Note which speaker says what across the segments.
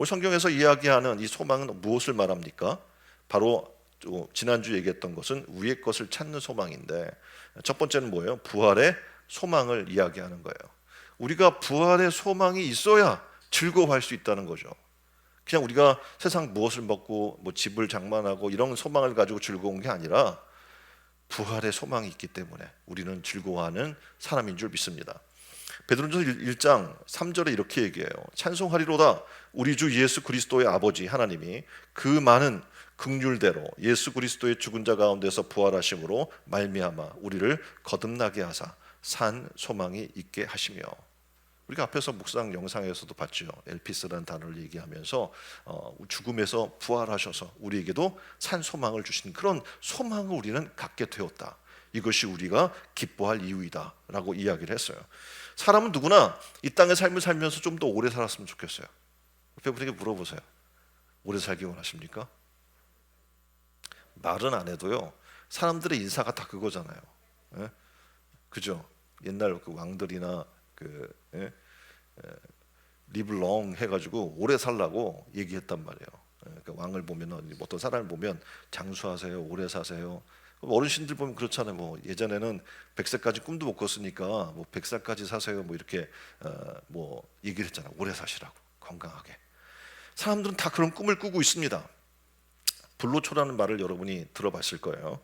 Speaker 1: 오늘 성경에서 이야기하는 이 소망은 무엇을 말합니까? 바로 지난주 얘기했던 것은 위의 것을 찾는 소망인데 첫 번째는 뭐예요? 부활의 소망을 이야기하는 거예요. 우리가 부활의 소망이 있어야 즐거워할 수 있다는 거죠. 그냥 우리가 세상 무엇을 먹고 뭐 집을 장만하고 이런 소망을 가지고 즐거운 게 아니라 부활의 소망이 있기 때문에 우리는 즐거워하는 사람인 줄 믿습니다. 베드로전서 1장 3절에 이렇게 얘기해요. 찬송하리로다 우리 주 예수 그리스도의 아버지 하나님이 그 많은 극률대로 예수 그리스도의 죽은 자 가운데서 부활하심으로 말미암아 우리를 거듭나게 하사 산 소망이 있게 하시며 우리가 앞에서 묵상 영상에서도 봤죠. 엘피스라는 단어를 얘기하면서 어, 죽음에서 부활하셔서 우리에게도 산 소망을 주신 그런 소망을 우리는 갖게 되었다. 이것이 우리가 기뻐할 이유이다라고 이야기를 했어요. 사람은 누구나 이 땅의 삶을 살면서 좀 더 오래 살았으면 좋겠어요. 옆에 분에게 물어보세요. 오래 살기 원하십니까? 말은 안 해도요. 사람들의 인사가 다 그거잖아요. 예? 그죠? 옛날 그 왕들이나 그 예? 예, 리블롱 해가지고 오래 살라고 얘기했단 말이에요. 예, 그 왕을 보면 어떤 사람을 보면 장수하세요, 오래 사세요. 어르신들 보면 그렇잖아요. 뭐 예전에는 100세까지 꿈도 못 꿨으니까 뭐 100살까지 사세요. 뭐 이렇게 어, 뭐 얘기를 했잖아요. 오래 사시라고 건강하게. 사람들은 다 그런 꿈을 꾸고 있습니다. 불로초라는 말을 여러분이 들어봤을 거예요.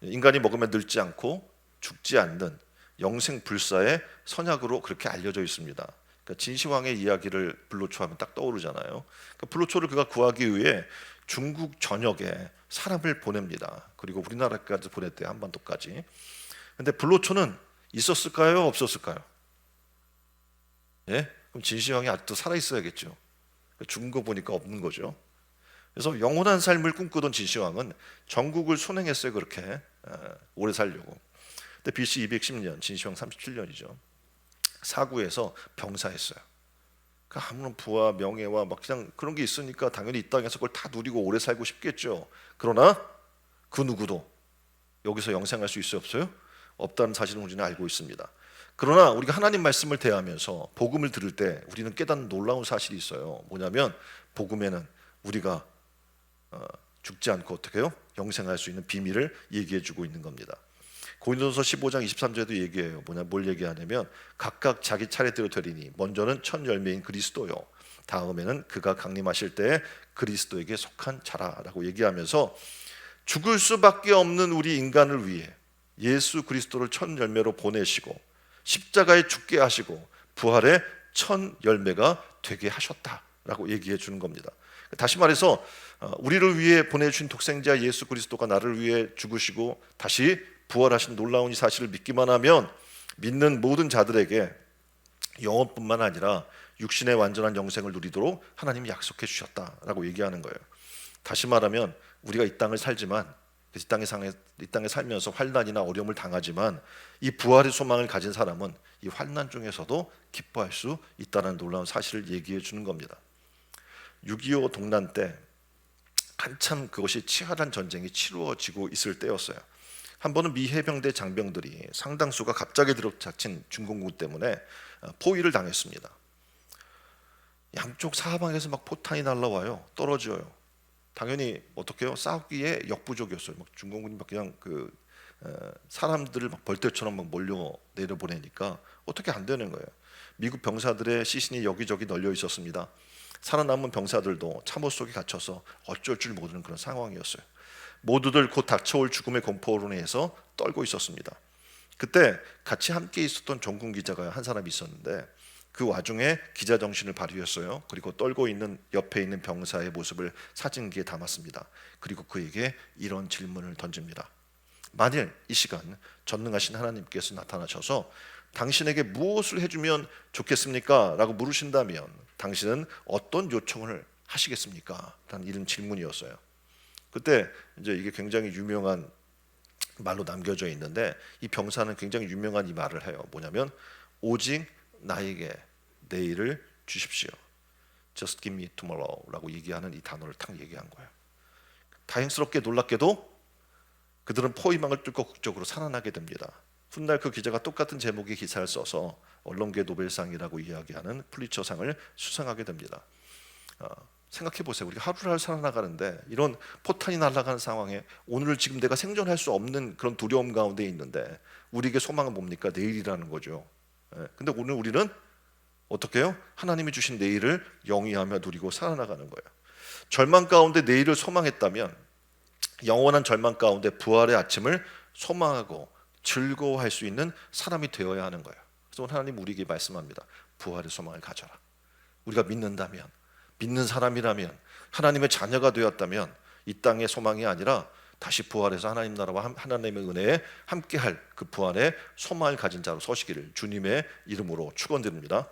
Speaker 1: 인간이 먹으면 늙지 않고 죽지 않는 영생 불사의 선약으로 그렇게 알려져 있습니다. 그러니까 진시황의 이야기를 불로초하면 딱 떠오르잖아요. 그러니까 불로초를 그가 구하기 위해 중국 전역에 사람을 보냅니다. 그리고 우리나라까지 보냈대 요 한반도까지. 근데 불로초는 있었을까요? 없었을까요? 예? 그럼 진시황이 아직도 살아 있어야겠죠. 죽은 거 보니까 없는 거죠. 그래서 영원한 삶을 꿈꾸던 진시황은 전국을 순행했어요. 그렇게 오래 살려고. 근데 BC 210년 진시황 37년이죠. 사구에서 병사했어요. 그 아무런 부와 명예와 막 그냥 그런 게 있으니까 당연히 이 땅에서 그걸 다 누리고 오래 살고 싶겠죠. 그러나 그 누구도 여기서 영생할 수 있어요 없어요? 없다는 사실을 우리는 알고 있습니다. 그러나 우리가 하나님 말씀을 대하면서 복음을 들을 때 우리는 깨닫는 놀라운 사실이 있어요. 뭐냐면 복음에는 우리가 어, 죽지 않고 어떻게 해요? 영생할 수 있는 비밀을 얘기해 주고 있는 겁니다. 고린도서 15장 23절에도 얘기해요. 뭐냐 뭘 얘기하냐면 각각 자기 차례대로 되리니 먼저는 첫 열매인 그리스도요. 다음에는 그가 강림하실 때 그리스도에게 속한 자라라고 얘기하면서 죽을 수밖에 없는 우리 인간을 위해 예수 그리스도를 첫 열매로 보내시고 십자가에 죽게 하시고 부활의 첫 열매가 되게 하셨다라고 얘기해 주는 겁니다. 다시 말해서 어, 우리를 위해 보내주신 독생자 예수 그리스도가 나를 위해 죽으시고 다시 부활하신 놀라운 이 사실을 믿기만 하면 믿는 모든 자들에게 영원뿐만 아니라 육신의 완전한 영생을 누리도록 하나님이 약속해 주셨다라고 얘기하는 거예요. 다시 말하면 우리가 이 땅을 살지만 이 땅에 상에 이 땅에 살면서 환난이나 어려움을 당하지만 이 부활의 소망을 가진 사람은 이 환난 중에서도 기뻐할 수 있다는 놀라운 사실을 얘기해 주는 겁니다. 6.25 동란 때 한참 그것이 치열한 전쟁이 치루어지고 있을 때였어요. 한 번은 미 해병대 장병들이 상당수가 갑자기 들어닥친 중공군 때문에 어, 포위를 당했습니다. 양쪽 사방에서 막 포탄이 날라와요. 떨어져요. 당연히 어떻게요? 싸우기에 역부족이었어요. 막 중공군이 막 그냥 그 어, 사람들을 막 벌떼처럼 막 몰려 내려 보내니까 어떻게 안 되는 거예요. 미국 병사들의 시신이 여기저기 널려 있었습니다. 살아남은 병사들도 참호 속에 갇혀서 어쩔 줄 모르는 그런 상황이었어요. 모두들 곧 닥쳐올 죽음의 공포로 인해서 떨고 있었습니다. 그때 같이 함께 있었던 정군 기자가 한 사람이 있었는데 그 와중에 기자 정신을 발휘했어요. 그리고 떨고 있는 옆에 있는 병사의 모습을 사진기에 담았습니다. 그리고 그에게 이런 질문을 던집니다. 만일 이 시간 전능하신 하나님께서 나타나셔서 당신에게 무엇을 해주면 좋겠습니까? 라고 물으신다면 당신은 어떤 요청을 하시겠습니까? 라는 이런 질문이었어요. 그때 이제 이게 굉장히 유명한 말로 남겨져 있는데 이 병사는 굉장히 유명한 이 말을 해요. 뭐냐면 오직 나에게 내일을 주십시오. Just give me tomorrow라고 얘기하는 이 단어를 탁 얘기한 거예요. 다행스럽게 놀랍게도 그들은 포위망을 뚫고 국적으로 살아나게 됩니다. 훗날 그 기자가 똑같은 제목의 기사를 써서 언론계 노벨상이라고 이야기하는 플리처상을 수상하게 됩니다. 어, 생각해 보세요. 우리가 하루를 살아나가는데 이런 포탄이 날아가는 상황에 오늘 지금 내가 생존할 수 없는 그런 두려움 가운데 있는데 우리에게 소망은 뭡니까? 내일이라는 거죠. 예, 근데 오늘 우리는 어떻게 해요? 하나님이 주신 내일을 영위하며 누리고 살아나가는 거예요. 절망 가운데 내일을 소망했다면 영원한 절망 가운데 부활의 아침을 소망하고 즐거워할 수 있는 사람이 되어야 하는 거예요. 그래서 오늘 하나님 우리에게 말씀합니다. 부활의 소망을 가져라. 우리가 믿는다면, 믿는 사람이라면, 하나님의 자녀가 되었다면 이 땅의 소망이 아니라 다시 부활해서 하나님 나라와 함- 하나님의 은혜에 함께할 그 부활의 소망을 가진 자로 서시기를 주님의 이름으로 축원드립니다.